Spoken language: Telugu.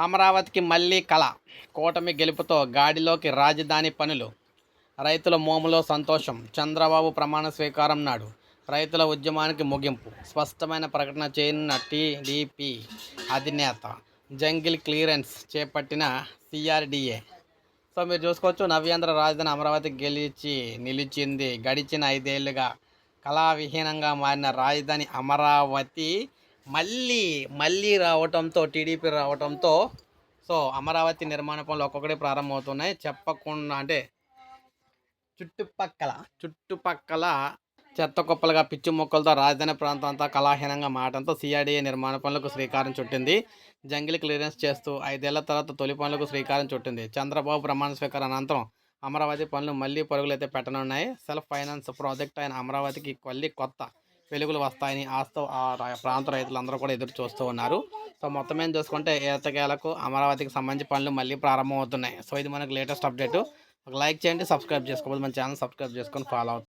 అమరావతికి మళ్ళీ కళ కూటమి గెలుపుతో గాడిలోకి రాజధాని పనులు. రైతుల మోములో సంతోషం. చంద్రబాబు ప్రమాణ స్వీకారం నాడు రైతుల ఉద్యమానికి ముగింపు. స్పష్టమైన ప్రకటన చేయనున్న టీడీపీ అధినేత జంగిల్ క్లియరెన్స్ చేపట్టిన సిఆర్డిఏ. సో మీరు చూసుకోవచ్చు నవ్యాంధ్ర రాజధాని అమరావతి గెలిచి నిలిచింది గడిచిన ఐదేళ్ళుగా కళావిహీనంగా మారిన రాజధాని అమరావతి మళ్ళీ మళ్ళీ రావటంతో టీడీపీ రావటంతో సో అమరావతి నిర్మాణ పనులు ఒక్కొక్కటి ప్రారంభమవుతున్నాయి. చెప్పకుండా అంటే చుట్టుపక్కల చుట్టుపక్కల చెత్త కుప్పలుగా పిచ్చి మొక్కలతో రాజధాని ప్రాంతం అంతా కళాహీనంగా మారడంతో సిఆర్డీఏ నిర్మాణ పనులకు శ్రీకారం చుట్టింది. జంగిల్ క్లియరెన్స్ చేస్తూ ఐదేళ్ళ తర్వాత తొలి పనులకు శ్రీకారం చుట్టింది. చంద్రబాబు ప్రమాణ స్వీకారం అనంతరం అమరావతి పనులు మళ్ళీ పరుగులైతే పెట్టనున్నాయి. సెల్ఫ్ ఫైనాన్స్ ప్రాజెక్ట్ అయిన అమరావతికి మళ్ళీ కొత్త వెలుగులు వస్తాయని ఆస్తో ఆ ప్రాంత రైతులందరూ కూడా ఎదురు చూస్తూ ఉన్నారు. సో మొత్తం ఏం చూసుకుంటే ఏతకేలకు అమరావతికి సంబంధించి పనులు మళ్ళీ ప్రారంభమవుతున్నాయి. సో ఇది మనకు లేటెస్ట్ అప్డేట్. ఒక లైక్ చేయండి సబ్స్క్రైబ్ చేసుకోవాలి మన ఛానల్ సబ్స్క్రైబ్ చేసుకొని ఫాలో అవుతుంది